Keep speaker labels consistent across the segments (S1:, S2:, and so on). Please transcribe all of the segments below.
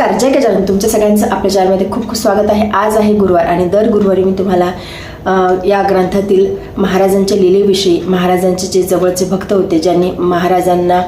S1: नमस्कार जय गजानन. तुमच्या सगळ्यांचं आपल्या चॅनलमध्ये खूप खूप स्वागत आहे. आज आहे गुरुवार आणि दर गुरुवारी मी तुम्हाला या ग्रंथातील महाराजांच्या लिलेविषयी महाराजांचे जे जवळचे भक्त होते ज्यांनी महाराजांना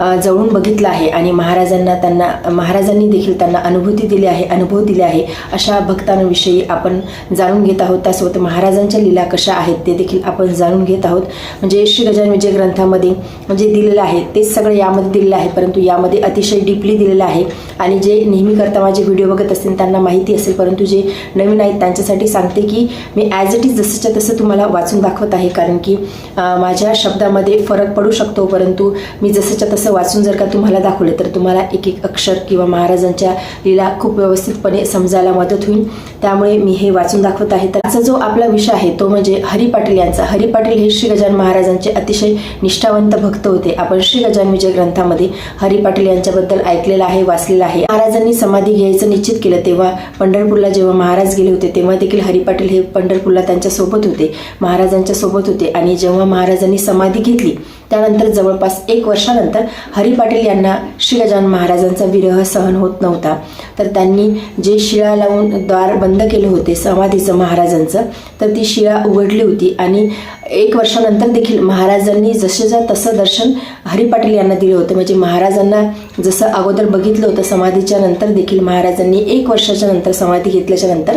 S1: जवळून बघितलं आहे आणि महाराजांना त्यांना महाराजांनी देखील त्यांना अनुभूती दिली आहे अनुभव दिले आहे अशा भक्तांविषयी आपण जाणून घेत आहोत. त्यासोबत महाराजांच्या लीला कशा आहेत ते देखील आपण जाणून घेत आहोत. म्हणजे श्री गजान विजय ग्रंथामध्ये जे दिलेलं आहे तेच सगळं यामध्ये दिलेलं आहे परंतु यामध्ये अतिशय डीपली दिलेलं आहे. आणि जे नेहमी करता माझे व्हिडिओ बघत असतील त्यांना माहिती असेल परंतु जे नवीन आहेत त्यांच्यासाठी सांगते की मी ॲज इट इज जसंच्या तसं तुम्हाला वाचून दाखवत आहे. कारण की माझ्या शब्दामध्ये फरक पडू शकतो परंतु मी जसंच्या तसं वाचून जर का तुम्हाला दाखवलं तर तुम्हाला एक एक अक्षर किंवा महाराजांच्या लीला खूप व्यवस्थितपणे समजायला मदत होईल. त्यामुळे मी हे वाचून दाखवत आहे. तर आजचा जो आपला विषय आहे तो म्हणजे हरी पाटील यांचा. हरी पाटील हे श्री गजान महाराजांचे अतिशय निष्ठावंत भक्त होते. आपण श्री गजान विजय ग्रंथामध्ये हरी पाटील यांच्याबद्दल ऐकलेलं आहे वाचलेलं आहे. महाराजांनी समाधी घ्यायचं निश्चित केलं तेव्हा पंढरपूरला जेव्हा महाराज गेले होते तेव्हा देखील हरी पाटील हे पंढरपूरला त्यांच्यासोबत होते. महाराजांच्या सोबत होते. आणि जेव्हा महाराजांनी समाधी घेतली त्यानंतर जवळपास एक वर्षानंतर हरी पाटील यांना श्री गजानन महाराजांचा विरह सहन होत नव्हता. तर त्यांनी जे शिळा लावून द्वार बंद केले होते समाधीचं महाराजांचं तर ती शिळा उघडली होती आणि एक वर्षानंतर देखील महाराजांनी जसेच्या तसं दर्शन हरी पाटील यांना दिलं होतं. म्हणजे महाराजांना जसं अगोदर बघितलं होतं समाधीच्या नंतर देखील महाराजांनी एक वर्षाच्या नंतर समाधी घेतल्याच्या नंतर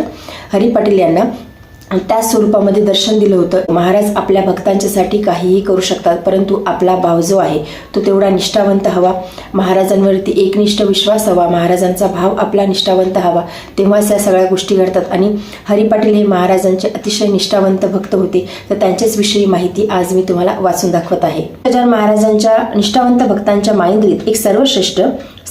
S1: हरी पाटील यांना त्या स्वरूपामध्ये दर्शन दिलं होतं. महाराज आपल्या भक्तांच्यासाठी काहीही करू शकतात परंतु आपला भाव जो आहे तो तेवढा निष्ठावंत हवा. महाराजांवरती एकनिष्ठ विश्वास हवा महाराजांचा भाव आपला निष्ठावंत हवा. तेव्हाच या सगळ्या गोष्टी घडतात. आणि हरी पाटील हे महाराजांचे अतिशय निष्ठावंत भक्त होते. तर त्यांच्याच विषयी माहिती आज मी तुम्हाला वाचून दाखवत आहे. गजानन महाराजांच्या निष्ठावंत भक्तांच्या माइंद्रीत एक सर्वश्रेष्ठ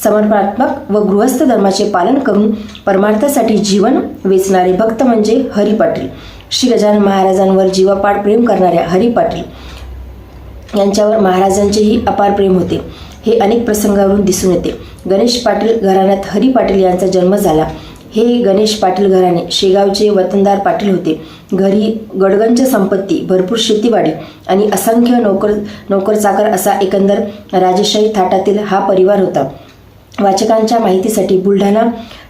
S1: समर्पणात्मक व गृहस्थ धर्माचे पालन करून परमार्थासाठी जीवन वेचणारे भक्त म्हणजे हरी पाटील. श्री गजानन महाराजांवर जीवापाड प्रेम करणाऱ्या हरी पाटील यांच्यावर महाराजांचेही अपार प्रेम होते. हे अनेक प्रसंगावरून दिसून येते. गणेश पाटील घराण्यात हरी पाटील यांचा जन्म झाला. हे गणेश पाटील घराणे शेगावचे वतनदार पाटील होते. घरी गडगंज संपत्ती भरपूर शेतीवाडी आणि असंख्य नोकर नोकरचाकर असा एकंदर राजेशाही थाटातील हा परिवार होता. वाचकांच्या माहितीसाठी बुलढाणा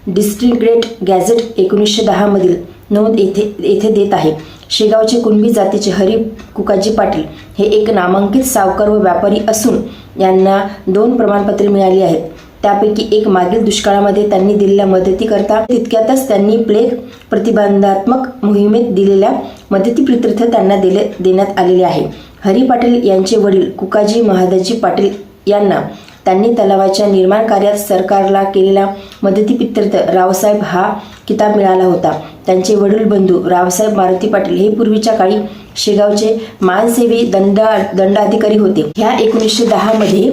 S1: डिस्ट्रिक्ट गॅझेट एकोणीसशे दहामधील नोंद येथे येथे देत आहे. शेगावचे कुणबी जातीचे हरी कुकाजी पाटील हे एक नामांकित सावकार व व्यापारी असून यांना दोन प्रमाणपत्रे मिळाली आहेत. त्यापैकी एक मागील दुष्काळामध्ये त्यांनी दिलेल्या मदतीकरता तितक्यातच त्यांनी प्लेग प्रतिबंधात्मक मोहिमेत दिलेल्या मदतीप्रित्यर्थ त्यांना दिले देण्यात आलेले आहे. हरी पाटील यांचे वडील कुकाजी महादाजी पाटील यांना त्यांनी तलावाच्या निर्माण कार्यात सरकारला केलेल्या मदतीपित्यर्थ रावसाहेब हा किताब मिळाला होता. त्यांचे वडील बंधू रावसाहेब मारुती पाटील हे पूर्वीच्या काळी शेगावचे मानसेवी दंड दंडाधिकारी होते. ह्या एकोणीसशे दहामध्ये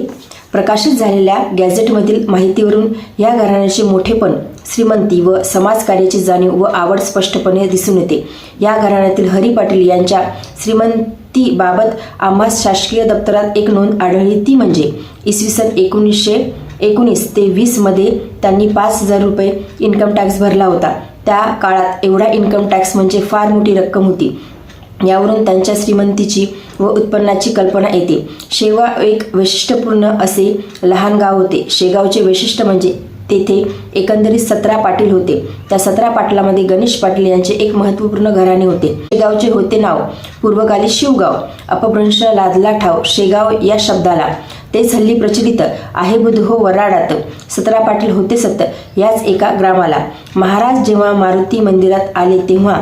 S1: प्रकाशित झालेल्या गॅझेटमधील माहितीवरून या घराण्याचे मोठेपण श्रीमंती व समाजकार्याची जाणीव व आवड स्पष्टपणे दिसून येते. या घराण्यातील हरी पाटील यांच्या श्रीमंतीबाबत आम्हा शासकीय दप्तरात एक नोंद आढळली ती म्हणजे इसवी सन एकोणीसशे एकोणीस ते वीसमध्ये त्यांनी पाच हजार रुपये इन्कम टॅक्स भरला होता. त्या काळात एवढा इन्कम टॅक्स म्हणजे फार मोठी रक्कम होती. यावरून त्यांच्या श्रीमंतीची व उत्पन्नाची कल्पना येते. शेगाव एक वैशिष्ट्यपूर्ण असे लहान गाव होते. शेगावचे वैशिष्ट्य म्हणजे तेथे एकंदरीत सतरा पाटील होते. त्या सतरा पाटलामध्ये गणेश पाटील यांचे एक महत्त्वपूर्ण घराणे होते. शेगावचे होते नाव पूर्वकाली शिवगाव अपभ्रंश लादला ठाव शेगाव या शब्दाला. तेच हल्ली प्रचलित आहे बुध हो वराडात सतरा पाटील होते सत याच एका ग्रामाला. महाराज जेव्हा मारुती मंदिरात आले तेव्हा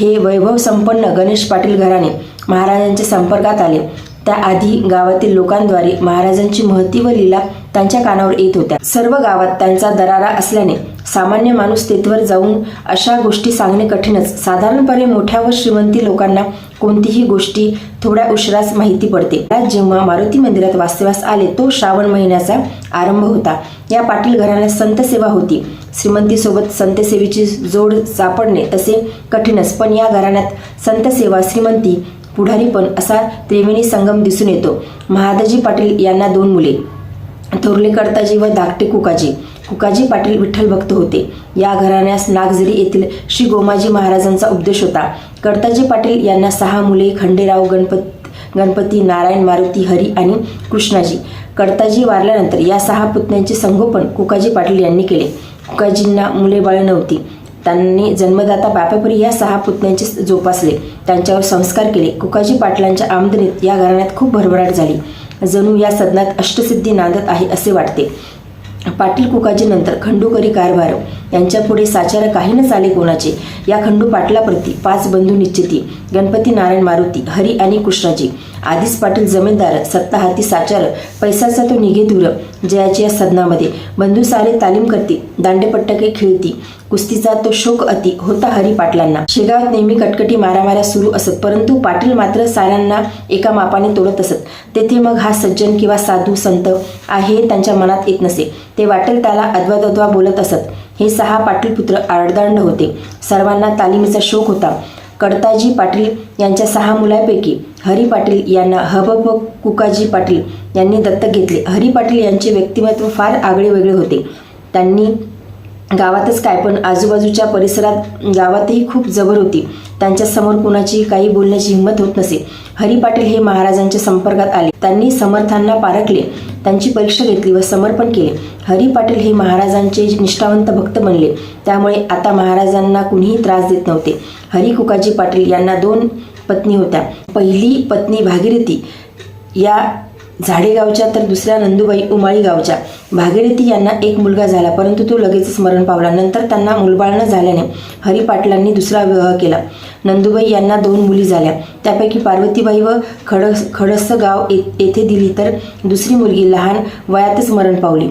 S1: हे वैभव संपन्न गणेश पाटील घराणे महाराजांच्या संपर्कात आले. त्याआधी गावातील लोकांद्वारे महाराजांची महती व लीला त्यांच्या कानावर येत होत्या. सर्व गावात त्यांचा दरारा असल्याने सामान्य माणूस तेथवर जाऊन अशा गोष्टी सांगणे कठीणच. साधारणपणे मोठ्या व श्रीमंती लोकांना कोणतीही गोष्टी थोड्या उशिरास माहिती पडते. आज जेव्हा मारुती मंदिरात वास्तव्यास आले तो श्रावण महिन्याचा आरंभ होता. या पाटील घराण्यात संत सेवा होती. श्रीमंतीसोबत संतसेवेची जोड सापडणे तसे कठीणच पण या घराण्यात संत सेवा श्रीमंती पुढारी पण असा त्रिवेणी संगम दिसून येतो. महादाजी पाटील यांना दोन मुले. थोरले कर्ताजी व धाकटे कुकाजी. कुकाजी पाटील विठ्ठल भक्त होते. या घराण्यास नागझरी येथील श्री गोमाजी महाराजांचा उपदेश होता. कर्ताजी पाटील यांना सहा मुले खंडेराव गणपत गणपती नारायण मारुती हरी आणि कृष्णाजी. कर्ताजी वारल्यानंतर या सहा पुतण्यांचे संगोपन कुकाजी पाटील यांनी केले. कुकाजींना मुले बाळे नव्हती. त्यांनी जन्मदाता बापापरी या सहा पुतण्यांचे जोपासले. त्यांच्यावर संस्कार केले. कुकाजी पाटलांच्या आमदनीत या घराण्यात खूप भरभराट झाली. जणू या सदनात अष्टसिद्धी नांदत आहे असे वाटते. पाटील कुकाजीनंतर खंडूकरी कारभार. यांच्यापुढे साचारा काही न चाले कोणाचे? या खंडू पाटलाप्रती पाच बंधू निश्चिती. गणपती नारायण मारुती हरी आणि कृष्णाजी. आधीच पाटील जमीनदार सत्ता हाती साचार. पैसाचा तो निघे दूर जयाची या सदनामध्ये. बंधू सारे तालीम करती. दांडेपट्टके खेळती. कुस्तीचा तो शोक अति होता हरी पाटलांना शेगावात नेहमी कटकटी मारामाऱ्या सुरू असत परंतु पाटील मात्र साऱ्यांना एका मापाने तोडत असत. तेथे मग हा सज्जन किंवा साधू संत आहे त्यांच्या मनात येत नसे. ते वाटेल त्याला अद्वादद्वा बोलत असत. हे सहा पाटील पुत्र आडदांड होते. सर्वांना तालिमीचा शोक होता. कडताजी पाटील यांच्या सहा मुलांपैकी हरी पाटील यांना हबब कुकाजी पाटील यांनी दत्तक घेतले. हरी पाटील यांचे व्यक्तिमत्व फार आगळे वेगळे होते. त्यांनी गावातच काय पण आजूबाजूच्या परिसरात गावातही खूप जबर होती. त्यांच्यासमोर कुणाची काही बोलण्याची हिंमत होत नसे. हरी पाटील हे महाराजांच्या संपर्कात आले. त्यांनी समर्थांना पारखले. त्यांची परीक्षा घेतली व समर्पण केले. हरी पाटील हे महाराजांचे निष्ठावंत भक्त बनले. त्यामुळे आता महाराजांना कुणीही त्रास देत नव्हते. हरी कुकाजी पाटील यांना दोन पत्नी होत्या. पहिली पत्नी भागीरथी. या झाडेगावच्या तर दुसऱ्या नंदुबाई उमाळी गावच्या भागीरथी यांना एक मुलगा झाला परंतु तो लगेचच मरण पावला. नंतर त्यांना मुलबाळ न झाल्याने हरी पाटलांनी दुसरा विवाह केला. नंदुबाई यांना दोन मुली झाल्या. त्यापैकी पार्वतीबाई व खडस खडस गाव येथे दिली तर दुसरी मुलगी लहान वयातच मरण पावली.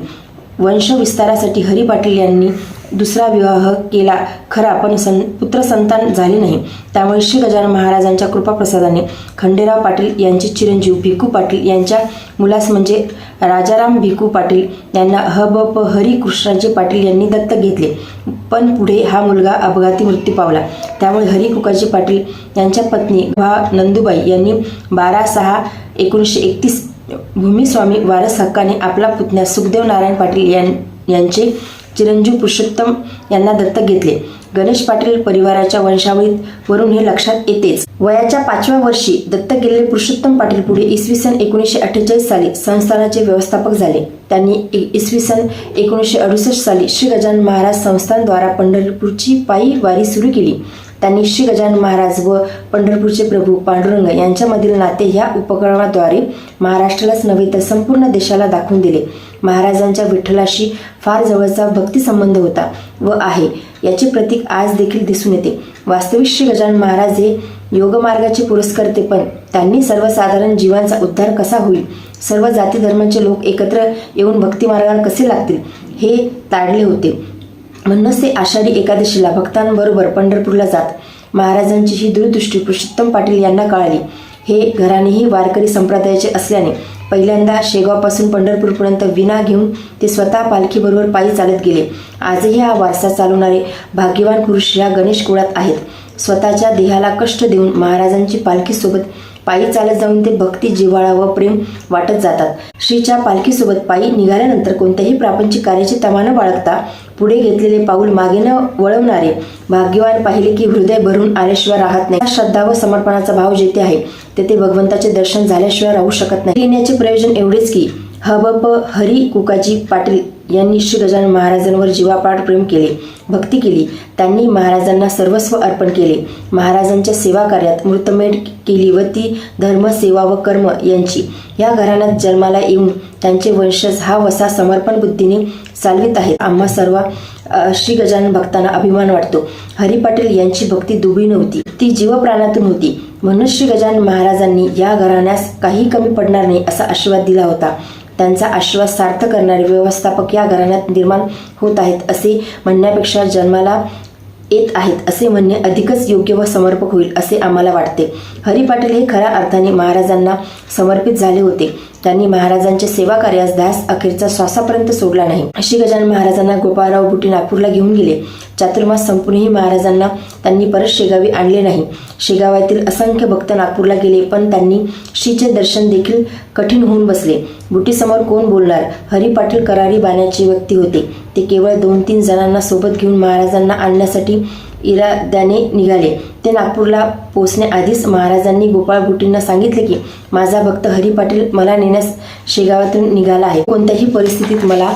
S1: वंश विस्तारासाठी हरी पाटील यांनी दुसरा विवाह केला. खरा पण सं पुत्र संतान झाले नाही. त्यामुळे श्री गजानन महाराजांच्या कृपाप्रसादाने खंडेराव पाटील यांचे चिरंजीव भिकू पाटील यांच्या मुलास म्हणजे राजाराम भिकू पाटील यांना हब हरी कृष्णाजी पाटील यांनी दत्तक घेतले. पण पुढे हा मुलगा अपघाती मृत्यू पावला. त्यामुळे हरी कुकाजी पाटील यांच्या पत्नी भा नंदुबाई यांनी बारा सहा एकोणीसशे एकतीस भूमिस्वामी वारस हक्काने आपला पुतण्या सुखदेव नारायण पाटील यां यांचे चिरंजीव पुरुषोत्तम यांना दत्तक घेतले. गणेश पाटील परिवाराच्या वंशावळीत वरून हे लक्षात येतेच. वयाच्या पाचव्या वर्षी दत्तक गेलेले पुरुषोत्तम पाटील पुढे इसवी सन एकोणीसशे अठ्ठेचाळीस साली संस्थानाचे व्यवस्थापक झाले. त्यांनी इसवी सन एकोणीसशे अडुसष्ट साली श्री गजानन महाराज संस्थानद्वारा पंढरपूरची पायी वारी सुरू केली. त्यांनी श्री गजानन महाराज व पंढरपूरचे प्रभू पांडुरंग यांच्यामधील नाते या उपक्रमाद्वारे महाराष्ट्रालाच नव्हे तर संपूर्ण देशाला दाखवून दिले. महाराजांच्या विठ्ठलाशी फार जवळचा भक्ती संबंध होता व आहे याचे प्रतीक आज देखील दिसून येते. वास्तविक श्री गजानन महाराज हे योगमार्गाचे पुरस्कर्ते पण त्यांनी सर्वसाधारण जीवांचा उद्धार कसा होईल? सर्व जाती धर्माचे लोक एकत्र येऊन भक्तिमार्गाला कसे लागतील? हे ताडले होते. म्हणूनच ते आषाढी एकादशीला भक्तांबरोबर पंढरपूरला जात. महाराजांची ही दूरदृष्टी पुरुषोत्तम पाटील यांना कळाली. हे घरानेही वारकरी संप्रदायाचे असल्याने पहिल्यांदा शेगावपासून पंढरपूरपर्यंत विना घेऊन ते स्वतः पालखीबरोबर पायी चालत गेले. आजही हा वारसा चालवणारे भाग्यवान पुरुष या गणेश कुळात आहेत. स्वतःच्या देहाला कष्ट देऊन महाराजांची पालखीसोबत पायी चालत जाऊन ते भक्ती जिव्हाळा व प्रेम वाटत जातात. श्रीच्या पालखीसोबत पायी निघाल्यानंतर कोणत्याही प्रापंचिक कार्याची तमा न बाळगता पुढे घेतलेले पाऊल मागे न वळवणारे भाग्यवान पाहिले की हृदय भरून आल्याशिवाय राहत नाही. श्रद्धा व समर्पणाचा भाव जेथे आहे तेथे भगवंताचे दर्शन झाल्याशिवाय राहू शकत नाही. येण्याचे प्रयोजन एवढेच की हबप हरी कुकाजी पाटील यांनी श्री गजानन महाराजांवर जीवापाड प्रेम केले भक्ती केली. त्यांनी महाराजांना सर्वस्व अर्पण केले. महाराजांच्या सेवा कार्यात मृतमेढ केली व ती धर्म सेवा व कर्म यांची. या घराण्यात जन्माला येऊन त्यांचे वंशज हा वसा समर्पण बुद्धीने चालवित आहेत. आम्हा सर्व श्री गजानन भक्तांना अभिमान वाटतो. हरी पाटील यांची भक्ती दुबी नव्हती. ती जीवप्राणातून होती. म्हणून श्री गजानन महाराजांनी या घराण्यास काही कमी पडणार नाही असा आशीर्वाद दिला होता. त्यांचा आश्वास सार्थ करणारे व्यवस्थापक या घराण्यात निर्माण होत आहेत असे म्हणण्यापेक्षा जन्माला येत आहेत असे म्हणणे अधिकच योग्य व समर्पक होईल असे आम्हाला वाटते. हरी पाटील हे खऱ्या अर्थाने महाराजांना समर्पित झाले होते. त्यांनी महाराजांच्या सेवा कार्यास दास अखेरचा श्वासापर्यंत सोडला नाही. अशी गजानन महाराजांना गोपाळराव बुटी नागपूरला घेऊन गेले. चातुर्मास संपूनही महाराजांना त्यांनी परत शेगावी आणले नाही. शेगावातील असंख्य भक्त नागपूरला गेले पण त्यांनी श्रीचे दर्शन देखील कठीण होऊन बसले. बुटीसमोर कोण बोलणार? हरी पाटील करारी बाण्याची व्यक्ती होते. ते केवळ दोन तीन जणांना सोबत घेऊन महाराजांना आणण्यासाठी इराद्याने निघाले. ते नागपूरला पोचण्याआधीच महाराजांनी गोपाळ गुटींना सांगितले की माझा भक्त हरी पाटील मला नेण्यास शेगावातून निघाला आहे. कोणत्याही परिस्थितीत मला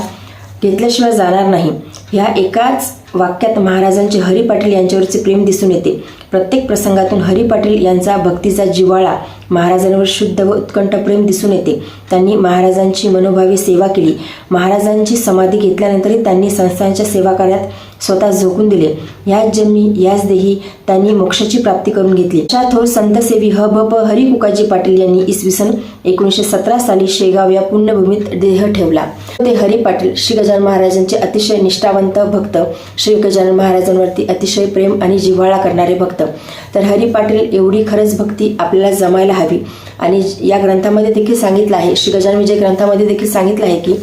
S1: घेतल्याशिवाय जाणार नाही. ह्या एकाच वाक्यात महाराजांचे हरी पाटील यांच्यावरचे प्रेम दिसून येते. प्रत्येक प्रसंगातून हरी पाटील यांचा भक्तीचा जिव्हाळा महाराजांवर शुद्ध व उत्कंठ प्रेम दिसून येते. त्यांनी महाराजांची मनोभावी सेवा केली. महाराजांची समाधी घेतल्यानंतरही त्यांनी संस्थांच्या सेवा कार्यात स्वतः झोकून दिले. याच जन्मी याच देही त्यांनी मोक्षाची प्राप्ती करून घेतली. अशा थोर संतसेवी ह भ प हरी कुकाजी पाटील यांनी इसवी सन एकोणीसशे सतरा साली शेगाव या पुण्यभूमीत देह ठेवला. ते हरी पाटील श्री गजानन महाराजांचे अतिशय निष्ठावंत भक्त. श्री गजानन महाराजांवरती अतिशय प्रेम आणि जिव्हाळा करणारे भक्त. तर हरी पाटील एवढी खरंच भक्ती आपल्याला जमायला हवी. आणि या ग्रंथामध्ये देखील सांगितलं आहे श्री गजानन विजय ग्रंथामध्ये देखील सांगितलं आहे की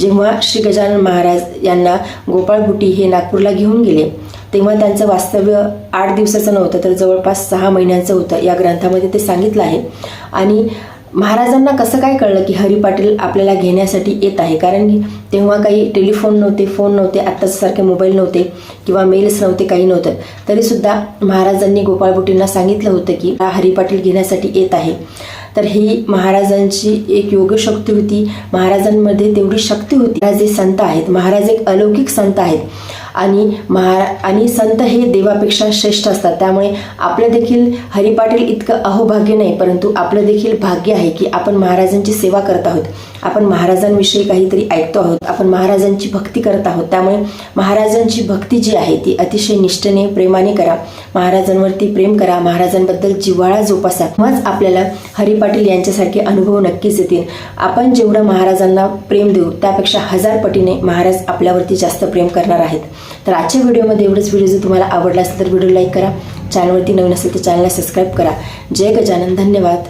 S1: जेव्हा श्री गजानन महाराज यांना गोपाळ गुटी हे नागपूरला घेऊन गेले तेव्हा त्यांचं वास्तव्य आठ दिवसाचं नव्हतं तर जवळपास सहा महिन्यांचं होतं या ग्रंथामध्ये ते सांगितलं आहे. आणि महाराजांना कसं काय कळलं की हरी पाटील आपल्याला घेण्यासाठी येत आहे? कारण की तेव्हा काही टेलिफोन नव्हते फोन नव्हते आत्ताच्यासारखे मोबाईल नव्हते किंवा मेल्स नव्हते काही नव्हतं. तरीसुद्धा महाराजांनी गोपाळबुटींना सांगितलं होतं की हा हरी पाटील घेण्यासाठी येत आहे. तर ही महाराजांची एक योगशक्ती होती. महाराजांमध्ये तेवढी शक्ती होती. महाराज हे संत आहेत. महाराज एक अलौकिक संत आहेत. आणि महा आणि संत हे देवापेक्षा श्रेष्ठ असतात. त्यामुळे आपलं देखील हरिपाटील इतकं अहोभाग्य नाही परंतु आपलं देखील भाग्य आहे की आपण महाराजांची सेवा करत आहोत. आपण महाराजांविषयी काहीतरी ऐकतो आहोत आपण महाराजांची भक्ती करत आहोत. त्यामुळे महाराजांची भक्ती जी आहे ती अतिशय निष्ठेने प्रेमाने करा. महाराजांवरती प्रेम करा. महाराजांबद्दल जिव्हाळा जोपासा. मग आपल्याला हरी पाटील यांच्यासारखे अनुभव नक्कीच येतील. आपण जेवढं महाराजांना प्रेम देऊ त्यापेक्षा हजार पटीने महाराज आपल्यावरती जास्त प्रेम करणार आहेत. तर आजच्या व्हिडिओमध्ये एवढंच. व्हिडिओ जर तुम्हाला आवडला असेल तर व्हिडिओ लाईक करा. चॅनलवरती नवीन असेल तर चॅनलला सबस्क्राईब करा. जय गजानन. धन्यवाद.